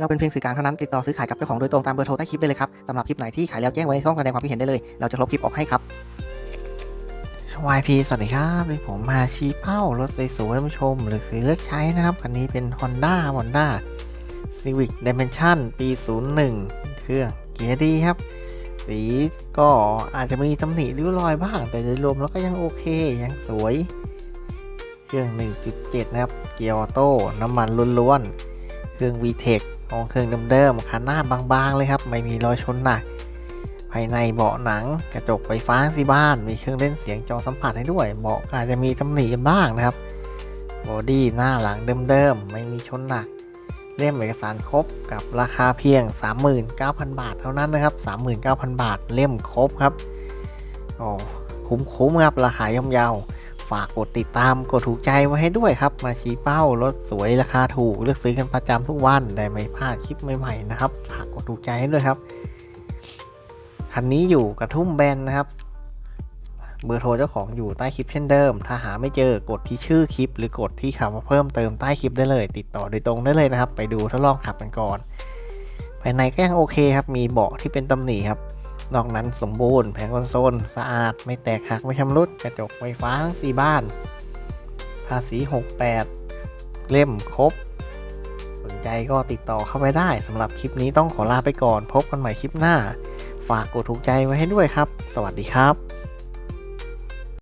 เราเป็นเพียงสื่อกลางเท่านั้นติดต่อซื้อขายกับเจ้าของโดยตรงตามเบอร์โทรใต้คลิปได้เลยครับสำหรับคลิปไหนที่ขายแล้วแจ้งไว้ในช่องแสดงความคิดเห็นได้เลย เราจะลบคลิปออกให้ครับ YP สวัสดีครับนี่ผมมาชี้เป้ารถสวยๆท่านผู้ชมหรือซื้อเลือกใช้นะครับคันนี้เป็น Honda Honda Civic Dimension ปี 01 เครื่องเกียร์ดีครับ สีก็อาจจะมีตำหนิริ้วรอยบ้าง แต่โดยรวมแล้วก็ยังโอเค ยังสวย เครื่อง 1.7 นะครับ เกียร์ออโต้น้ำมันล้วนๆ เครื่อง VTEC ของเครื่องเดิมๆคันหน้าบางๆเลยครับ ไม่มีรอยชนหนัก ภายในเบาะหนังกระจกไฟฟ้าสีบ้าน มีเครื่องเล่นเสียงจอสัมผัสให้ด้วย เบาะอาจจะมีตำหนิบ้างนะครับบอดี้หน้าหลังเดิมๆไม่มีชนหนัก เล่มเอกสารครบกับราคาเพียง 39,000 บาท เท่านั้นนะครับ 39,000 บาท เล่มครบครับโอ้คุ้มๆครับราคาย่อมเยา ฝากกดติดตามกดถูกใจไว้ให้ด้วยครับ มาชี้เป้ารถสวยราคาถูกเลือกซื้อกันประจำทุกวันได้ไม่พลาดคลิปใหม่ๆนะครับฝากกดถูกใจให้ด้วยครับคันนี้อยู่กระทุ่มแบนนะครับ เบอร์โทรเจ้าของอยู่ใต้คลิปเช่นเดิม ถ้าหาไม่เจอกดที่ชื่อคลิป หรือกดที่คำว่าเพิ่มเติมใต้คลิปได้เลย ติดต่อโดยตรงได้เลยนะครับ ไปดูทดลองขับกันก่อนภายในก็ยังโอเคครับ มีเบาะที่เป็นตำหนิครับ นอกนั้นสมบูรณ์ แผงคอนโซลสะอาด ไม่แตกหักไม่ชำรุด กระจกไฟฟ้าทั้งสี่บ้าน ภาษี 68 เล่มครบ สนใจก็ติดต่อเข้าไปได้สำหรับคลิปนี้ต้องขอลาไปก่อน พบกันใหม่คลิปหน้า ฝากกดถูกใจไว้ให้ด้วยครับ สวัสดีครับ